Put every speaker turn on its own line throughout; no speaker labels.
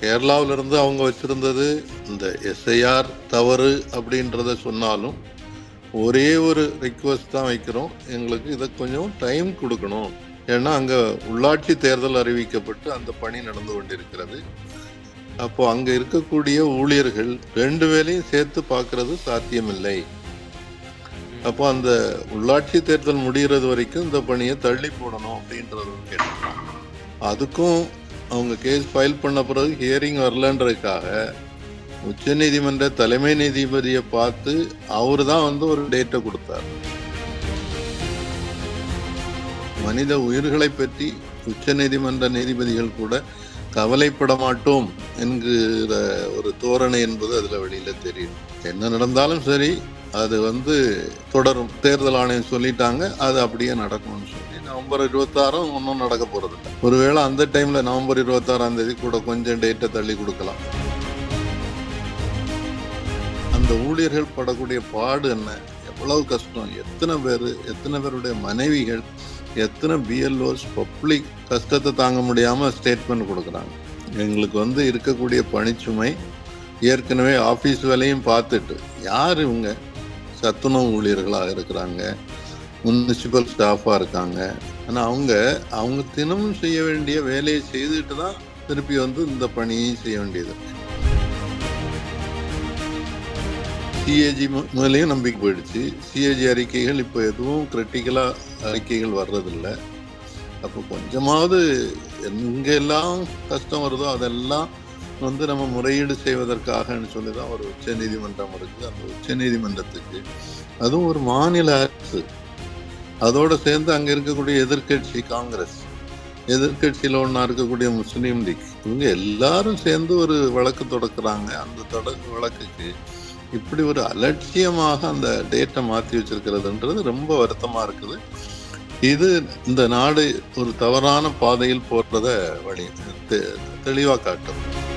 கேரளாவிலிருந்து அவங்க வச்சிருந்தது இந்த எஸ்ஐஆர் தவறு அப்படின்றத சொன்னாலும் ஒரே ஒரு ரிக்வஸ்ட் தான் வைக்கிறோம். எங்களுக்கு இதை கொஞ்சம் டைம் கொடுக்கணும். ஏன்னா அங்கே உள்ளாட்சி தேர்தல் அறிவிக்கப்பட்டு அந்த பணி நடந்து கொண்டிருக்கிறது. அப்போ அங்கே இருக்கக்கூடிய ஊழியர்கள் ரெண்டு வேலையும் சேர்த்து பார்க்கறது சாத்தியமில்லை. அப்போ அந்த உள்ளாட்சி தேர்தல் முடிகிறது வரைக்கும் இந்த பணியை தள்ளி போடணும் அப்படின்றது கேட்டிருக்காங்க அதுக்கும் அவங்க கேஸ் ஃபைல் பண்ண பிறகு ஹியரிங் வரலன்றதுக்காக உச்சநீதிமன்ற தலைமை நீதிபதியை பார்த்து அவர் தான் வந்து ஒரு டேட்டை கொடுத்தார். மனித உயிர்களை பற்றி உச்சநீதிமன்ற நீதிபதிகள் கூட கவலைப்பட மாட்டோம் என்கிற ஒரு தோரணை என்பது அதில் வெளியில் தெரியும். என்ன நடந்தாலும் சரி அது வந்து தொடரும். தேர்தல் ஆணையம் சொல்லிட்டாங்க அது அப்படியே நடக்கும்னு சொல்லி. நவம்பர் இருபத்தாறும் ஒன்றும் நடக்க போறது இல்லை. ஒருவேளை அந்த டைம்ல நவம்பர் இருபத்தாறாம் தேதி கூட கொஞ்சம் டேட்டை தள்ளி கொடுக்கலாம். அந்த ஊழியர்கள் படக்கூடிய பாடு என்ன? எவ்வளவு கஷ்டம். எத்தனை பேர் எத்தனை பேருடைய மனைவிகள் எத்தனை பிஎல்ஓஸ் பப்ளிக் கஷ்டத்தை தாங்க முடியாமல் ஸ்டேட்மெண்ட் கொடுக்குறாங்க. எங்களுக்கு வந்து இருக்கக்கூடிய பணிச்சுமை ஏற்கனவே ஆஃபீஸ் வேலையும் பார்த்துட்டு யார் இவங்க? சத்துணவு ஊழியர்களாக இருக்கிறாங்க? முனிசிபல் ஸ்டாஃபாக இருக்காங்க. ஆனால் அவங்க அவங்க தினமும் செய்ய வேண்டிய வேலையை செய்துட்டு தான் திருப்பி வந்து இந்த பணியை செய்ய வேண்டியது சிஏஜி மேலேயும் நம்பிக்கை போயிடுச்சு. சிஏஜி அறிக்கைகள் இப்போ எதுவும் கிரிட்டிக்கலாக அறிக்கைகள் வர்றதில்லை. அப்போ கொஞ்சமாவது எங்கெல்லாம் கஷ்டம் வருதோ அதெல்லாம் வந்து நம்ம முறையீடு செய்வதற்காகன்னு சொல்லி தான் ஒரு உச்ச நீதிமன்றம் இருக்குது. அந்த உச்ச நீதிமன்றத்துக்கு அதுவும் ஒரு மாநில அரசு. அதோடு சேர்ந்து அங்கே இருக்கக்கூடிய எதிர்க்கட்சி காங்கிரஸ் எதிர்கட்சியில் ஒன்றா இருக்கக்கூடிய முஸ்லீம் லீக் இவங்க எல்லாரும் சேர்ந்து ஒரு வழக்கு தொடக்குறாங்க. அந்த தொட வழக்குக்கு இப்படி ஒரு அலட்சியமாக அந்த டேட்டை மாற்றி வச்சிருக்கிறதுன்றது ரொம்ப வருத்தமாக இருக்குது. இது இந்த நாடு ஒரு தவறான பாதையில் போறத வழி தெ- தெளிவாக காட்டும்.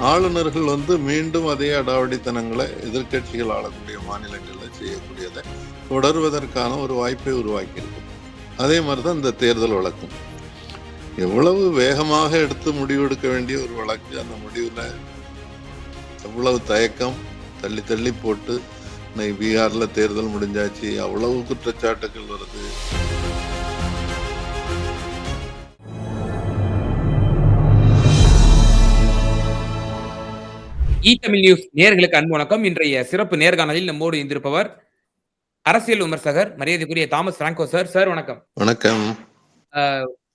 ஆளுநர்கள் வந்து மீண்டும் அதே அடாவடித்தனங்களை எதிர்க்கட்சிகள் ஆளக்கூடிய மாநிலங்களில் செய்யக்கூடியதை தொடர்வதற்கான ஒரு வாய்ப்பை உருவாக்கியிருக்கு அதே மாதிரி தான் இந்த தேர்தல் வழக்கும். எவ்வளவு வேகமாக எடுத்து முடிவெடுக்க வேண்டிய ஒரு வழக்கு அந்த முடிவில் எவ்வளவு தயக்கம் தள்ளி தள்ளி போட்டு இன்னைக்கு பீகார்ல தேர்தல் முடிஞ்சாச்சு அவ்வளவு குற்றச்சாட்டுகள் வருது.
இ தமிழ் நியூஸ் நேர்களுக்கு அன்பு வணக்கம். இன்றைய சிறப்பு நேர்காணலில் நம்மோடு இருந்திருப்பவர் அரசியல் விமர்சகர் மரியாதைக்குரிய தாமஸ் பிராங்கோ சார். சார் வணக்கம்.
வணக்கம்.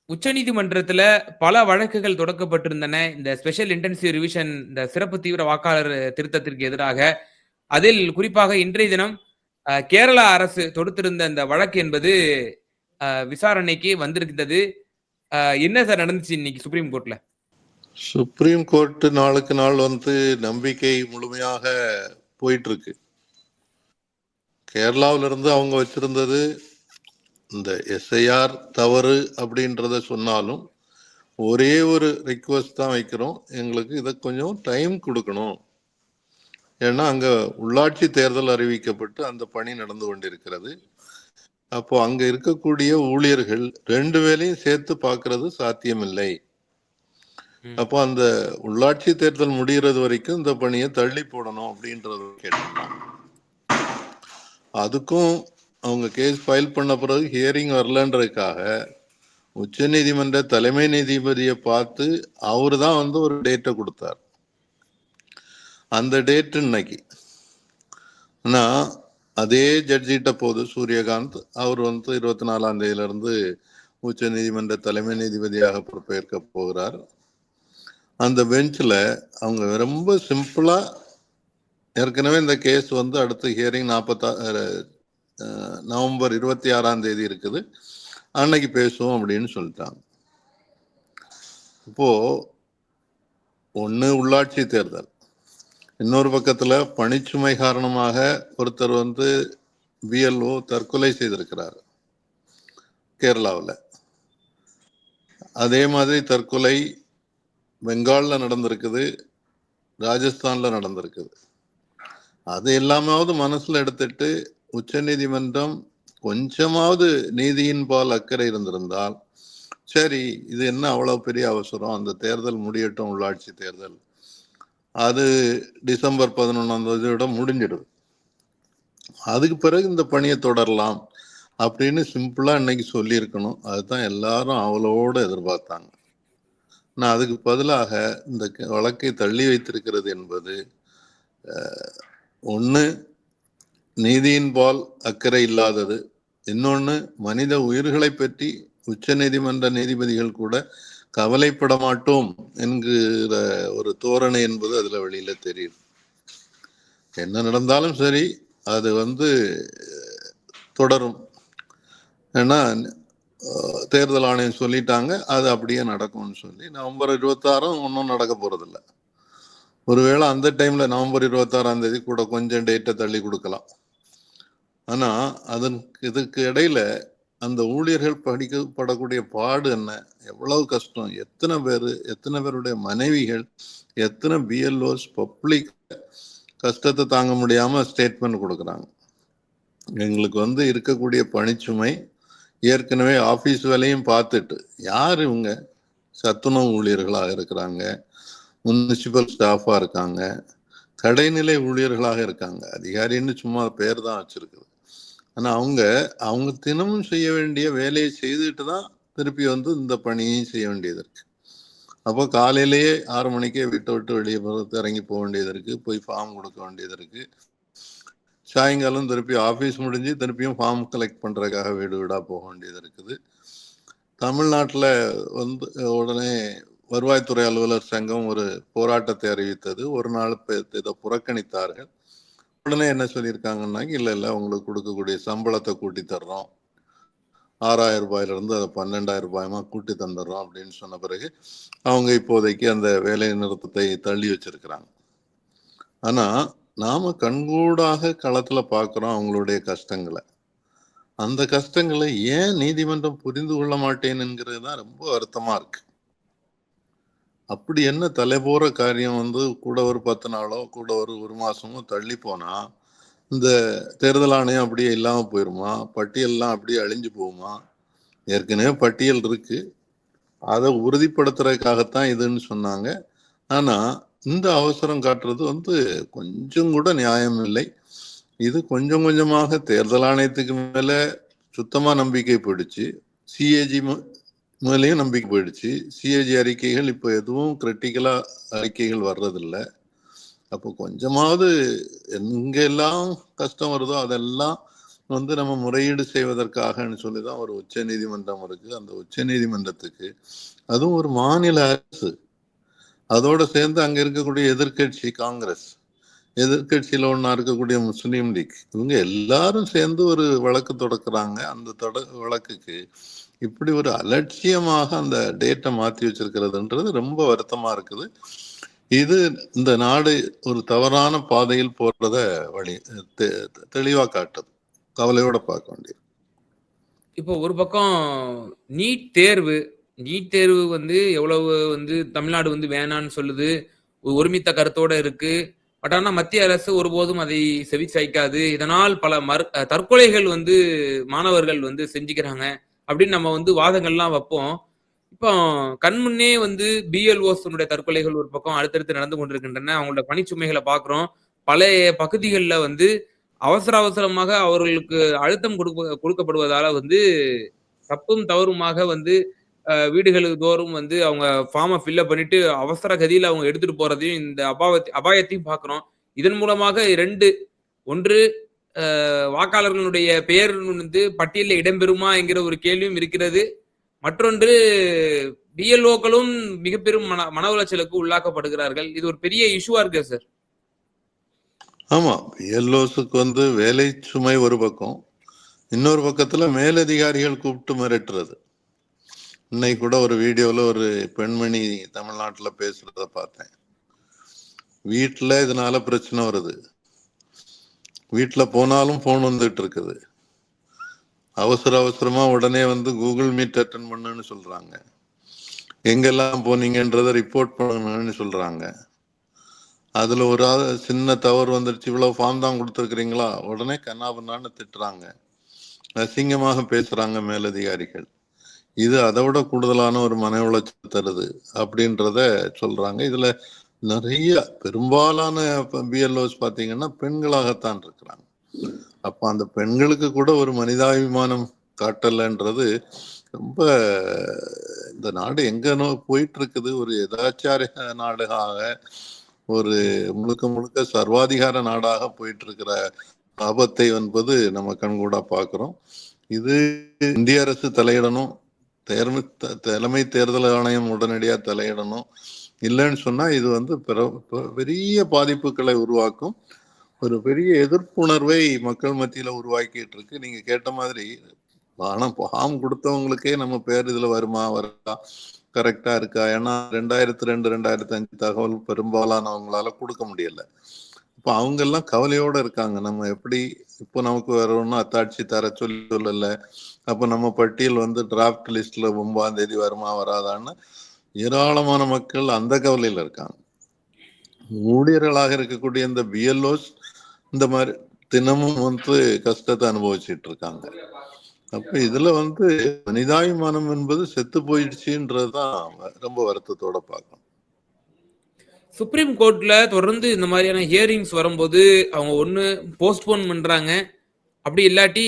உச்சநீதிமன்றத்துல பல வழக்குகள் தொடக்கப்பட்டிருந்தன. இந்த ஸ்பெஷல் இன்டென்சிவ் ரிவிஷன் இந்த சிறப்பு தீவிர வாக்காளர் திருத்தத்திற்கு எதிராக. அதில் குறிப்பாக இன்றைய தினம் கேரளா அரசு தொடுத்திருந்த இந்த வழக்கு என்பது விசாரணைக்கு வந்திருக்கிறது அஹ், என்ன சார் நடந்துச்சு இன்னைக்கு சுப்ரீம் கோர்ட்ல?
சுப்ரீம் கோர்ட் நாளுக்கு நாள் வந்து நம்பிக்கை முழுமையாக போயிட்டு இருக்கு. கேரளாவுல இருந்து அவங்க வச்சிருந்தது இந்த எஸ்ஐஆர் தவறு அப்படின்றத சொன்னாலும் ஒரே ஒரு ரிக்வஸ்ட் தான் வைக்கிறோம். எங்களுக்கு இதை கொஞ்சம் டைம் கொடுக்கணும். ஏன்னா அங்க உள்ளாட்சி தேர்தல் அறிவிக்கப்பட்டு அந்த பணி நடந்து கொண்டிருக்கிறது. அப்போ அங்க இருக்கக்கூடிய ஊழியர்கள் ரெண்டு வேலையும் சேர்த்து பார்க்கிறது சாத்தியமில்லை. அப்போ அந்த உள்ளாட்சி தேர்தல் முடிகிறது வரைக்கும் இந்த பணியை தள்ளி போடணும் அப்படின்றது கேட்டிருக்காங்க அதுக்கும் அவங்க கேஸ் ஃபைல் பண்ண பிறகு ஹியரிங் வரலன்றதுக்காக உச்ச நீதிமன்ற தலைமை நீதிபதியை பார்த்து அவர் தான் வந்து ஒரு டேட்டை கொடுத்தார். அந்த டேட் இன்னைக்கு. ஆனா அதே ஜட்ஜிட்ட போது சூரியகாந்த். அவர் வந்து இருபத்தி நாலாம் தேதியிலிருந்து உச்ச நீதிமன்ற தலைமை நீதிபதியாக பொறுப்பேற்க போகிறார். அந்த பெஞ்சில் அவங்க ரொம்ப சிம்பிளாக ஏற்கனவே இந்த கேஸ் வந்து அடுத்த ஹியரிங் நாற்பத்தா நவம்பர் இருபத்தி ஆறாம் தேதி இருக்குது. அன்னைக்கு பேசுவோம் அப்படின்னு சொல்லிட்டாங்க. இப்போ ஒன்று உள்ளாட்சி தேர்தல். இன்னொரு பக்கத்தில் பணிச்சுமை காரணமாக ஒருத்தர் வந்து பிஎல்ஓ தற்கொலை செய்திருக்கிறார். கேரளாவில். அதே மாதிரி தற்கொலை பெங்காலில் நடந்திருக்குது ராஜஸ்தானில் நடந்திருக்குது. அது எல்லாமாவது மனசுல எடுத்துட்டு உச்ச நீதிமன்றம் கொஞ்சமாவது நீதியின் பால் அக்கறை இருந்திருந்தால் சரி இது என்ன அவ்வளவு பெரிய அவசரம்? அந்த தேர்தல் முடியட்டும் உள்ளாட்சி தேர்தல். அது டிசம்பர் பதினொன்னாம் தேதியோட முடிஞ்சிடும் அதுக்கு பிறகு இந்த பணியை தொடரலாம் அப்படின்னு சிம்பிளா இன்னைக்கு சொல்லியிருக்கணும். அதுதான் எல்லாரும் அவளோட எதிர்பார்த்தாங்க. நான் அதுக்கு பதிலாக இந்த வழக்கை தள்ளி வைத்திருக்கிறது என்பது ஒன்று நீதியின்பால் அக்கறை இல்லாதது. இன்னொன்று மனித உயிர்களை பற்றி உச்ச நீதிமன்ற நீதிபதிகள் கூட கவலைப்பட மாட்டோம் என்கிற ஒரு தோரணை என்பது அதுல வெளியில தெரியுது. என்ன நடந்தாலும் சரி அது வந்து தொடரும். ஏன்னா தேர்தல் ஆணையம் சொல்லிட்டாங்க அது அப்படியே நடக்கும்னு சொல்லி. நவம்பர் இருபத்தாறும் ஒன்றும் நடக்க போறதில்ல. ஒருவேளை அந்த டைம்ல நவம்பர் இருபத்தாறாம் தேதி கூட கொஞ்சம் டேட்டை தள்ளி கொடுக்கலாம். ஆனா அதன் இதுக்கு இடையில அந்த ஊழியர்கள் படிக்கப்படக்கூடிய பாடு என்ன? எவ்வளவு கஷ்டம். எத்தனை பேர் எத்தனை பேருடைய மனைவிகள் எத்தனை பிஎல்ஓஸ் பப்ளிக் கஷ்டத்தை தாங்க முடியாம ஸ்டேட்மெண்ட் கொடுக்குறாங்க. எங்களுக்கு வந்து இருக்கக்கூடிய பணிச்சுமை ஏற்கனவே ஆஃபீஸ் வேலையும் பார்த்துட்டு யார் இவங்க? சத்துணவு ஊழியர்களாக இருக்கிறாங்க. முனிசிபல் ஸ்டாஃபாக இருக்காங்க. கடைநிலை ஊழியர்களாக இருக்காங்க. அதிகாரின்னு சும்மா பேர் தான் வச்சுருக்குது. ஆனால் அவங்க அவங்க தினமும் செய்ய வேண்டிய வேலையை செய்துட்டு தான் திருப்பி வந்து இந்த பணியையும் செய்ய வேண்டியது இருக்குது அப்போ காலையிலேயே ஆறு மணிக்கே வீட்டை விட்டு வெளியே போகிறது இறங்கி போக வேண்டியது இருக்குது போய் ஃபார்ம் கொடுக்க வேண்டியது இருக்குது சாயங்காலம் திருப்பி ஆஃபீஸ் முடிஞ்சு திருப்பியும் ஃபார்ம் கலெக்ட் பண்ணுறதுக்காக வீடு வீடாக போக வேண்டியது இருக்குது. தமிழ்நாட்டில் வந்து உடனே வருவாய்த்துறை அலுவலர் சங்கம் ஒரு போராட்டத்தை அறிவித்தது. ஒரு நாள் இதை புறக்கணித்தார்கள். உடனே என்ன சொல்லியிருக்காங்கன்னா இல்லை இல்லை உங்களுக்கு கொடுக்கக்கூடிய சம்பளத்தை கூட்டி தர்றோம். ஆறாயிரம் ரூபாயிலிருந்து அதை பன்னெண்டாயிரம் ரூபாயமா கூட்டி தந்துடுறோம் அப்படின்னு சொன்ன பிறகு அவங்க இப்போதைக்கு அந்த வேலை நிறுத்தத்தை தள்ளி வச்சிருக்கிறாங்க. ஆனால் நாம் கண்கூடாக களத்தில் பார்க்குறோம் அவங்களுடைய கஷ்டங்களை. அந்த கஷ்டங்களை ஏன் நீதிமன்றம் புரிந்து கொள்ள மாட்டேன்னுங்கிறது தான் ரொம்ப வருத்தமாக இருக்கு. அப்படி என்ன தலை போகிற காரியம் வந்து கூட ஒரு பத்து நாளோ கூட ஒரு ஒரு மாசமோ தள்ளி போனா இந்த தேர்தல் ஆணையம் அப்படியே இல்லாம போயிருமா? பட்டியல்லாம் அப்படியே அழிஞ்சு போகுமா? ஏற்கனவே பட்டியல் இருக்கு. அதை உறுதிப்படுத்துறதுக்காகத்தான் இதுன்னு சொன்னாங்க. ஆனா இந்த அவசரம் காட்டுறது வந்து கொஞ்சம் கூட நியாயம் இல்லை. இது கொஞ்சம் கொஞ்சமாக தேர்தல் ஆணையத்துக்கு மேல சுத்தமா நம்பிக்கை போயிடுச்சு. சிஏஜி மேலேயும் நம்பிக்கை போயிடுச்சு. சிஏஜி அறிக்கைகள் இப்போ எதுவும் கிரிட்டிக்கலா அறிக்கைகள் வர்றதில்லை. அப்போ கொஞ்சமாவது எங்கெல்லாம் கஷ்டம் வருதோ அதெல்லாம் வந்து நம்ம முறையீடு செய்வதற்காகன்னு சொல்லி தான் ஒரு உச்ச நீதிமன்றம் இருக்கு. அந்த உச்ச நீதிமன்றத்துக்கு அதுவும் ஒரு மாநில அரசு. அதோட சேர்ந்து அங்க இருக்கக்கூடிய எதிர்க்கட்சி காங்கிரஸ். எதிர்கட்சியில் ஒன்றா இருக்கக்கூடிய முஸ்லீம் லீக். இவங்க எல்லாரும் சேர்ந்து ஒரு வழக்கு தொடக்குறாங்க. அந்த தொட வழக்குக்கு இப்படி ஒரு அலட்சியமாக அந்த டேட்டை மாற்றி வச்சிருக்கிறதுன்றது ரொம்ப வருத்தமாக இருக்குது. இது இந்த நாடு ஒரு தவறான பாதையில் போறத வழி தெ- காட்டுது. கவலையோட பார்க்க வேண்டியது.
இப்போ ஒரு பக்கம் நீட் தேர்வு நீட் தேர்வு வந்து எவ்வளவு வந்து தமிழ்நாடு வந்து வேணான்னு சொல்லுது. ஒருமித்த கருத்தோட இருக்கு. பட் ஆனால் மத்திய அரசு ஒருபோதும் அதை செவி சாய்க்காது இதனால் பல மறு தற்கொலைகள் வந்து மாணவர்கள் வந்து செஞ்சுக்கிறாங்க. அப்படின்னு நம்ம வந்து வாதங்கள்லாம் வைப்போம். இப்போ கண்முன்னே வந்து பிஎல்ஓஸ் தற்கொலைகள் ஒரு பக்கம் அடுத்தடுத்து நடந்து கொண்டிருக்கின்றன. அவங்களோட பணிச்சுமைகளை பார்க்குறோம். பழைய பகுதிகளில் வந்து அவசர அவசரமாக அவர்களுக்கு அழுத்தம் கொடுக்க கொடுக்கப்படுவதால வந்து தப்பும் தவறுமாக வந்து வீடுகளுக்கு தோறும் வந்து அவங்க ஃபார்மை ஃபில்அப் பண்ணிட்டு அவசர கதியில் அவங்க எடுத்துட்டு போறதையும் இந்த அபாவத்தை அபாயத்தையும் பார்க்குறோம். இதன் மூலமாக ரெண்டு ஒன்று வாக்காளர்களுடைய பெயர் வந்து பட்டியலில் இடம்பெறுமா என்கிற ஒரு கேள்வியும் இருக்கிறது. மற்றொன்று பிஎல்ஓக்களும் மிக பெரும் மன மன உளைச்சலுக்கு உள்ளாக்கப்படுகிறார்கள். இது ஒரு பெரிய இஷ்யூவா இருக்கு சார்
ஆமா. பிஎல்ஓஸுக்கு வந்து வேலை சுமை ஒரு பக்கம். இன்னொரு பக்கத்துல மேலதிகாரிகள் கூப்பிட்டு மிரட்டுறது. இன்னைக்கு கூட ஒரு வீடியோவில் ஒரு பெண்மணி தமிழ்நாட்டில் பேசுறத பார்த்தேன். வீட்டில் இதனால பிரச்சனை வருது. வீட்டில் போனாலும் ஃபோன் வந்துட்டு இருக்குது. அவசர அவசரமாக உடனே வந்து கூகுள் மீட் அட்டன் பண்ணுன்னு சொல்கிறாங்க எங்கெல்லாம் போனீங்கன்றத ரிப்போர்ட் பண்ணணும்னு சொல்கிறாங்க அதில் ஒரு ஆள் சின்ன தவறு வந்துடுச்சு இவ்வளோ ஃபார்ம் தான் கொடுத்துருக்குறீங்களா? உடனே கண்ணாபண்ணான்னு திட்டுறாங்க. அசிங்கமாக பேசுகிறாங்க மேலதிகாரிகள். இது அதை விட கூடுதலான ஒரு மன உளைச்சல் தருது அப்படின்றத சொல்றாங்க. இதுல நிறைய பெரும்பாலான பிஎல்ஓஸ் பாத்தீங்கன்னா பெண்களாகத்தான் இருக்கிறாங்க. அப்ப அந்த பெண்களுக்கு கூட ஒரு மனிதாபிமானம் காட்டலன்றது ரொம்ப இந்த நாடு எங்க நோ போயிட்டு இருக்குது ஒரு எதாச்சார நாடாக ஒரு முழுக்க முழுக்க சர்வாதிகார நாடாக போயிட்டு இருக்கிற ஆபத்தை என்பது நம்ம கண்கூடா பார்க்கிறோம் இது இந்திய அரசு தலையிடணும். தேர்மை தலைமை தேர்தல் ஆணையம் உடனடியாக தலையிடணும். இல்லைன்னு சொன்னா இது வந்து பெ- பெரிய பாதிப்புகளை உருவாக்கும். ஒரு பெரிய எதிர்ப்புணர்வை மக்கள் மத்தியில உருவாக்கிட்டு இருக்கு நீங்க கேட்ட மாதிரி ஆனால் ஃபார்ம் கொடுத்தவங்களுக்கே நம்ம பேர் இதுல வருமா வரா கரெக்டா இருக்கா? ஏன்னா ரெண்டாயிரத்தி ரெண்டு ரெண்டாயிரத்தி அஞ்சு தகவல் பெரும்பாலானவங்களால கொடுக்க முடியல. இப்போ அவங்க எல்லாம் கவலையோட இருக்காங்க. நம்ம எப்படி இப்போ நமக்கு வேற ஒன்றும் அத்தாட்சி தர சொல்லி சொல்லல. அப்போ நம்ம பட்டியல் வந்து டிராஃப்ட் லிஸ்ட்ல ஒன்பதாம் தேதி வருமா வராதான்னு ஏராளமான மக்கள் அந்த கவலையில இருக்காங்க. ஊழியர்களாக இருக்கக்கூடிய இந்த பிஎல்ஓஸ் இந்த மாதிரி தினமும் வந்து கஷ்டத்தை அனுபவிச்சுட்டு இருக்காங்க. அப்ப இதுல வந்து மனிதாபிமானம் என்பது செத்து போயிடுச்சுன்றதுதான் ரொம்ப வருத்தத்தோட பார்க்கணும்.
சுப்ரீம் கோர்ட்ல தொடர்ந்து இந்த மாதிரியான ஹியரிங்ஸ் வரும்போது அவங்க ஒன்று போஸ்ட்போன் பண்றாங்க. அப்படி இல்லாட்டி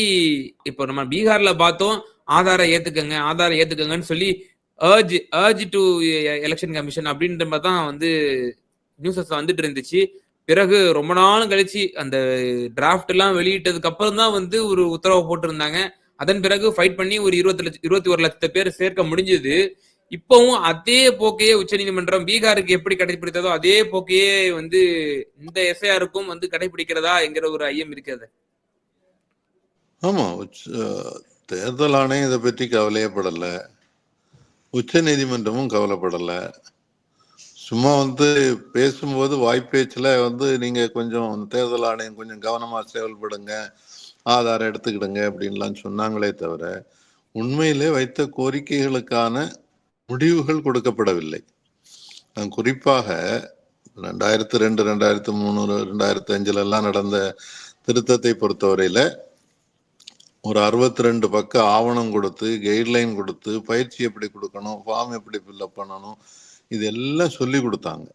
இப்போ நம்ம பீகார்ல பார்த்தோம் ஆதாரை ஏத்துக்கங்க ஆதாரை ஏத்துக்கங்கன்னு சொல்லி urge urge to election commission அப்படின்ற மாதிரி தான் வந்து நியூஸஸ் வந்துட்டு இருந்துச்சு. பிறகு ரொம்ப நாள் கழிச்சு அந்த டிராஃப்ட் எல்லாம் வெளியிட்டதுக்கு அப்புறம் தான் வந்து ஒரு உத்தரவு போட்டிருந்தாங்க. அதன் பிறகு ஃபைட் பண்ணி ஒரு இருபத்தி லட்சம் இருபத்தி ஒரு லட்சத்தை பேர் சேர்க்க முடிஞ்சது. இப்பவும் அதே போக்கையே உச்சநீதிமன்றம் பீகாருக்கு எப்படி கடைபிடித்ததோ அதே போக்கையே வந்து இந்த எஸ்ஐஆருக்கும் வந்து கடைபிடிக்கிறதா என்கிற ஒரு ஐயம் இருக்கிறது
ஆமா உச்ச- தேர்தல் ஆணையம் இதை பற்றி கவலையப்படல. உச்ச நீதிமன்றமும் கவலைப்படல. சும்மா வந்து பேசும்போது வாய்ப்பேச்சில் வந்து நீங்க கொஞ்சம் தேர்தல் ஆணையம் கொஞ்சம் கவனமாக செயல்படுங்க ஆதாரம் எடுத்துக்கிடுங்க அப்படின்லாம் சொன்னாங்களே தவிர உண்மையிலே வைத்த கோரிக்கைகளுக்கான முடிவுகள் கொடுக்கப்படவில்லை. நான் குறிப்பாக ரெண்டாயிரத்தி ரெண்டு ரெண்டாயிரத்தி மூணு ரெண்டாயிரத்தி அஞ்சுல எல்லாம் நடந்த திருத்தத்தை பொறுத்தவரையில ஒரு அறுபத்தி ரெண்டு பக்க ஆவணம் கொடுத்து கைட்லைன் கொடுத்து பயிற்சி எப்படி கொடுக்கணும் ஃபார்ம் எப்படி ஃபில்அப் பண்ணணும் இது எல்லாம் சொல்லி கொடுத்தாங்க.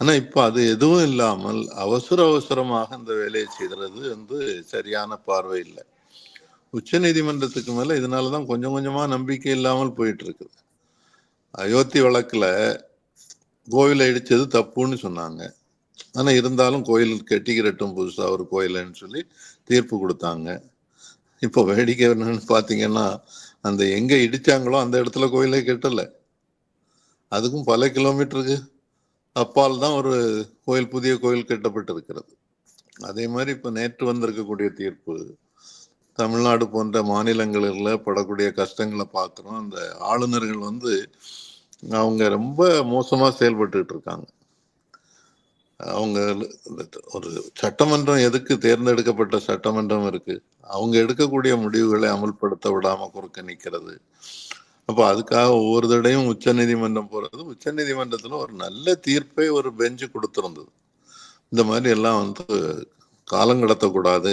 ஆனா இப்ப அது எதுவும் இல்லாமல் அவசர அவசரமாக இந்த வேலையை செய்கிறது வந்து சரியான பார்வை இல்லை. உச்ச நீதிமன்றத்துக்கு மேல இதனாலதான் கொஞ்சம் கொஞ்சமா நம்பிக்கை இல்லாமல் போயிட்டு இருக்குது. அயோத்தி வழக்கில் கோவிலை இடித்தது தப்புன்னு சொன்னாங்க. ஆனால் இருந்தாலும் கோயில் கட்டிக்கிறட்டும் புதுசாக ஒரு கோயில்னு சொல்லி தீர்ப்பு கொடுத்தாங்க. இப்போ வேடிக்கை என்னன்னு பார்த்தீங்கன்னா அந்த எங்கே இடித்தாங்களோ அந்த இடத்துல கோயிலே கட்டலை. அதுக்கும் பல கிலோமீட்டருக்கு அப்பால் தான் ஒரு கோயில் புதிய கோயில் கட்டப்பட்டு இருக்கிறது அதே மாதிரி இப்போ நேற்று வந்திருக்கக்கூடிய தீர்ப்பு தமிழ்நாடு போன்ற மாநிலங்களில் படக்கூடிய கஷ்டங்களை பார்க்குறோம் அந்த ஆளுநர்கள் வந்து அவங்க ரொம்ப மோசமாக செயல்பட்டுக்கிட்டு இருக்காங்க. அவங்க ஒரு சட்டமன்றம் எதுக்கு தேர்ந்தெடுக்கப்பட்ட சட்டமன்றம் இருக்கு? அவங்க எடுக்கக்கூடிய முடிவுகளை அமல்படுத்த விடாம குறுக்க நிற்கிறது அப்போ அதுக்காக ஒவ்வொரு தடையும் உச்ச நீதிமன்றம் போகிறது உச்ச நீதிமன்றத்தில் ஒரு நல்ல தீர்ப்பை ஒரு பெஞ்சு கொடுத்துருந்தது. இந்த மாதிரி எல்லாம் வந்து காலம் கடத்தக்கூடாது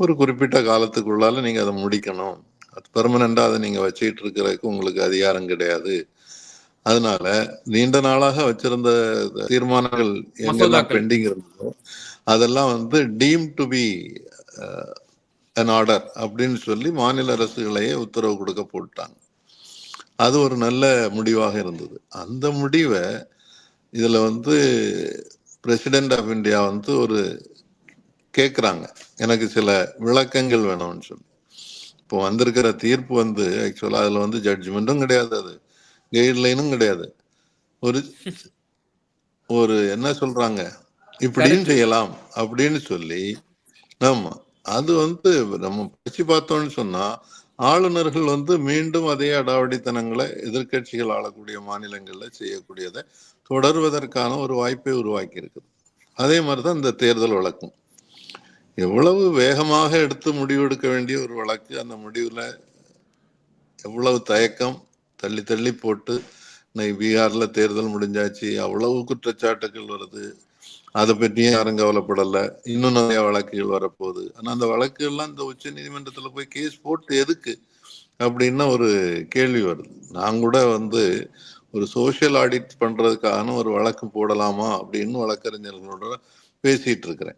ஒரு குறிப்பிட்ட காலத்துக்குள்ளால நீங்க அதை முடிக்கணும். அது பெர்மனண்டா அதை நீங்க வச்சுக்கிட்டு இருக்கிறதுக்கு உங்களுக்கு அதிகாரம் கிடையாது. அதனால நீண்ட நாளாக வச்சிருந்த தீர்மானங்கள் எங்கெல்லாம். பெண்டிங் இருந்ததோ அதெல்லாம் வந்து deem to be an order அப்படின்னு சொல்லி மாநில அரசுகளையே உத்தரவு கொடுக்க போட்டாங்க. அது ஒரு நல்ல முடிவாக இருந்தது. அந்த முடிவை இதுல வந்து பிரசிடென்ட் ஆஃப் இந்தியா வந்து ஒரு கேக்குறாங்க. எனக்கு சில விளக்கங்கள் வேணும்னு சொல்லி. இப்போ வந்திருக்கிற தீர்ப்பு வந்து ஆக்சுவலா அதுல வந்து ஜட்ஜ்மெண்ட்டும் கிடையாது அது. கைட்லைனும் கிடையாது. ஒரு ஒரு என்ன சொல்றாங்க? இப்படியும் செய்யலாம் அப்படின்னு சொல்லி ஆமா. அது வந்து நம்ம படிச்சு பார்த்தோம்னு சொன்னா ஆளுநர்கள் வந்து மீண்டும் அதே அடாவடித்தனங்களை எதிர்க்கட்சிகள் ஆளக்கூடிய மாநிலங்கள்ல செய்யக்கூடியதை தொடர்வதற்கான ஒரு வாய்ப்பை உருவாக்கி இருக்குது அதே மாதிரிதான் இந்த தேர்தல் வழக்கும். எவ்வளவு வேகமாக எடுத்து முடிவெடுக்க வேண்டிய ஒரு வழக்கு அந்த முடிவுல எவ்வளவு தயக்கம் தள்ளி தள்ளி போட்டு இன்னைக்கு பீகாரில் தேர்தல் முடிஞ்சாச்சு அவ்வளவு குற்றச்சாட்டுகள் வருது அதை பற்றியும் யாரும் கவலைப்படல இன்னும் நிறைய வழக்குகள் வரப்போகுது. ஆனா அந்த வழக்குகள்லாம் இந்த உச்ச நீதிமன்றத்துல போய் கேஸ் போட்டு எதுக்கு அப்படின்னு ஒரு கேள்வி வருது. நான் கூட வந்து ஒரு சோசியல் ஆடிட் பண்றதுக்கான ஒரு வழக்கு போடலாமா அப்படின்னு வழக்கறிஞர்களோட பேசிட்டு இருக்கிறேன்.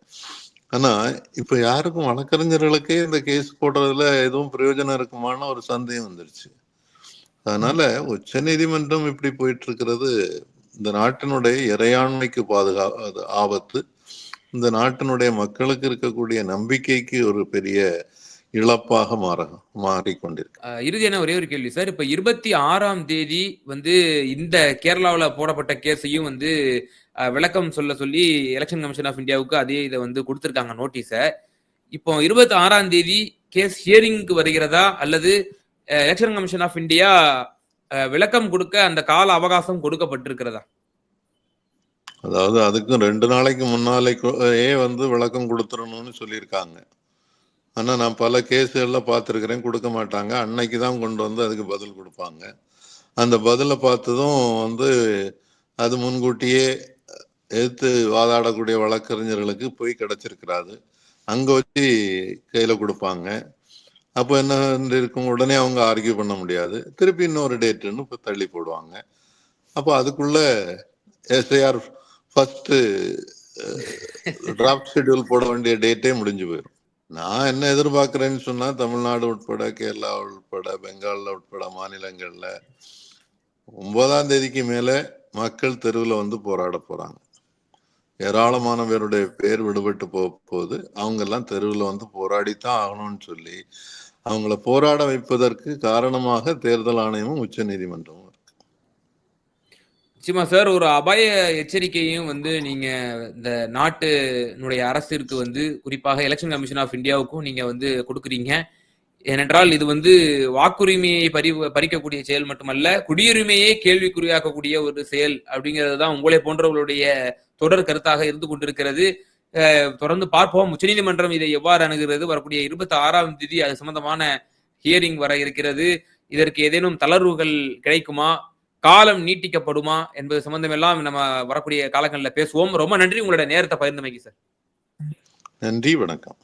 ஆனா இப்ப யாருக்கும் வழக்கறிஞர்களுக்கே இந்த கேஸ் போடுறதுல எதுவும் பிரயோஜனம் இருக்குமான ஒரு சந்தேகம் வந்துருச்சு. அதனால உச்ச நீதிமன்றம் இப்படி போயிட்டு இருக்கிறது இந்த நாட்டினுடைய இறையாண்மைக்கு பாதுகா ஆபத்து. இந்த நாட்டினுடைய மக்களுக்கு இருக்கக்கூடிய நம்பிக்கைக்கு ஒரு பெரிய இழப்பாக மாற மாறிக்கொண்டிருக்கு.
இறுதியான ஒரே ஒரு கேள்வி சார். இப்ப இருபத்தி ஆறாம் தேதி வந்து இந்த கேரளாவுல போடப்பட்ட கேஸையும் வந்து விளக்கம் சொல்ல சொல்லி எலெக்ஷன் கமிஷன் ஆஃப் இந்தியாவுக்கு அதே இதை வந்து கொடுத்துருக்காங்க நோட்டீஸை இப்போ இருபத்தி ஆறாம் தேதி கேஸ் ஹியரிங்க்கு வருகிறதா அல்லது எலெக்ஷன் கமிஷன் ஆஃப் இந்தியா விளக்கம் கொடுக்க அந்த கால அவகாசம் கொடுக்கப்பட்டிருக்கிறதா?
அதாவது அதுக்கும் ரெண்டு நாளைக்கு முன்னாலேயே வந்து விளக்கம் கொடுத்துடணும்னு சொல்லியிருக்காங்க. ஆனால் நான் பல கேஸுகள்ல பார்த்துருக்குறேன் கொடுக்க மாட்டாங்க. அன்னைக்கு தான் கொண்டு வந்து அதுக்கு பதில் கொடுப்பாங்க. அந்த பதிலை பார்த்ததும் வந்து அது முன்கூட்டியே எதிர்த்து வாதாடக்கூடிய வழக்கறிஞர்களுக்கு போய் கிடைச்சிருக்கிறாரு அங்க வச்சு கையில கொடுப்பாங்க. அப்போ என்ன இருக்கும்? உடனே அவங்க ஆர்கியூ பண்ண முடியாது. திருப்பி இன்னொரு டேட்டுன்னு இப்போ தள்ளி போடுவாங்க. அப்போ அதுக்குள்ள எஸ்ஐஆர் ஃபர்ஸ்ட் டிராஃப்ட் ஷெட்யூல் போட வேண்டிய டேட்டே முடிஞ்சு போயிடும் நான் என்ன எதிர்பார்க்கிறேன்னு சொன்னா தமிழ்நாடு உட்பட கேரளா உட்பட பெங்கால்ல உட்பட மாநிலங்கள்ல ஒன்பதாம் தேதிக்கு மேல மக்கள் தெருவில் வந்து போராட போறாங்க. ஏராளமான பேருடைய பேர் விடுபட்டு போக போகுது அவங்க எல்லாம் தெருவில் வந்து போராடித்தான் ஆகணும்னு சொல்லி அவங்கள போராட வைப்பதற்கு காரணமாக தேர்தல் ஆணையமும் உச்ச நீதிமன்றமும்
நிச்சயமா சார் ஒரு அபாய எச்சரிக்கையும் வந்து நீங்க இந்த நாட்டினுடைய அரசிற்கு வந்து குறிப்பாக எலெக்ஷன் கமிஷன் ஆஃப் இந்தியாவுக்கும் நீங்க வந்து கொடுக்குறீங்க. ஏனென்றால் இது வந்து வாக்குரிமையை பறி பறிக்கக்கூடிய செயல் மட்டுமல்ல குடியுரிமையை கேள்விக்குறியாக்கக்கூடிய ஒரு செயல் அப்படிங்கிறது தான் உங்களை போன்றவர்களுடைய தொடர் கருத்தாக இருந்து கொண்டிருக்கிறது. தொடர்ந்து பார்ப்போம். உச்சநீதிமன்றம் இதை எவ்வாறு அணுகிறது? வரக்கூடிய இருபத்தி ஆறாம் தேதி அது சம்பந்தமான ஹியரிங் வர இருக்கிறது. இதற்கு ஏதேனும் தளர்வுகள் கிடைக்குமா? காலம் நீட்டிக்கப்படுமா? என்பது சம்பந்தமெல்லாம் நம்ம வரக்கூடிய காலங்களில் பேசுவோம். ரொம்ப நன்றி. உங்களோட நேரத்தை பகிர்ந்தமைக்கு சார்.
நன்றி. வணக்கம்.